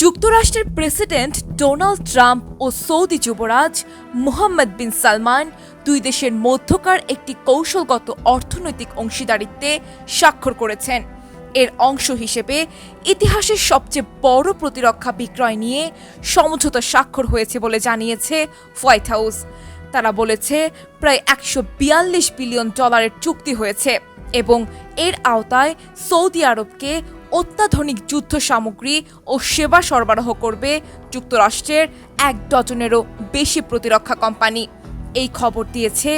যুক্তরাষ্ট্রের president Donald Trump ও Saudi যুবরাজ মোহাম্মদ বিন সালমান দুই দেশের মধ্যকার একটি কৌশলগত অর্থনৈতিক অংশীদারিত্বে স্বাক্ষর করেছেন। এর অংশ হিসেবে ইতিহাসের সবচেয়ে বড় প্রতিরক্ষা বিক্রয় নিয়ে সমঝোতা স্বাক্ষর হয়েছে বলে জানিয়েছে হোয়াইট হাউস। তারা বলেছে, প্রায় একশো বিয়াল্লিশ বিলিয়ন ডলারের চুক্তি হয়েছে এবং এর আওতায় সৌদি আরবকে অত্যাধুনিক যুদ্ধ সামগ্রী ও সেবা সরবরাহ করবে যুক্তরাষ্ট্রের এক ডজনেরও বেশি প্রতিরক্ষা কোম্পানি। এই খবর দিয়েছে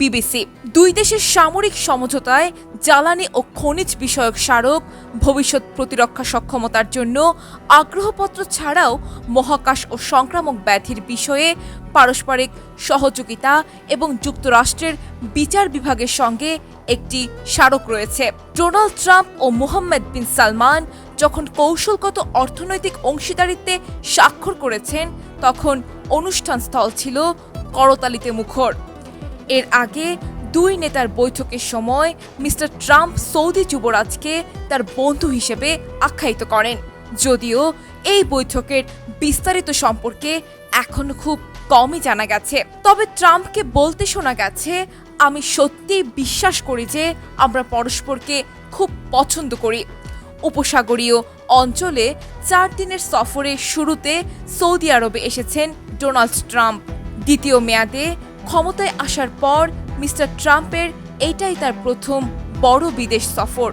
বিবিসি। দুই দেশের সামরিক সমঝোতায় জ্বালানি ও খনিজ বিষয়ক স্মারক ভবিষ্যৎ প্রতিরক্ষা সক্ষমতার জন্য আগ্রহপত্র ছাড়াও মহাকাশ ও সংক্রামক ব্যাধির বিষয়ে পারস্পরিক সহযোগিতা এবং যুক্তরাষ্ট্রের বিচার বিভাগের সঙ্গে একটি স্মারক রয়েছে। ডোনাল্ড ট্রাম্প ও মোহাম্মদ বিন সালমান যখন কৌশলগত অর্থনৈতিক অংশীদারিত্বে স্বাক্ষর করেছেন, তখন অনুষ্ঠান স্থল ছিল করতালিতে মুখর। এর আগে দুই নেতার বৈঠকের সময় মিস্টার ট্রাম্প সৌদি যুবরাজকে তার বন্ধু হিসেবে আখ্যায়িত করেন। যদিও এই বৈঠকের বিস্তারিত সম্পর্কে এখন খুব কমই জানা গেছে। তবে ট্রাম্পকে বলতে শোনা গেছে, আমি সত্যিই বিশ্বাস করি যে আমরা পরস্পরকে খুব পছন্দ করি। উপসাগরীয় অঞ্চলে চার দিনের সফরের শুরুতে সৌদি আরবে এসেছেন ডোনাল্ড ট্রাম্প। দ্বিতীয় মেয়াদে ক্ষমতায় আসার পর মিস্টার ট্রাম্পের এটাই তার প্রথম বড় বিদেশ সফর।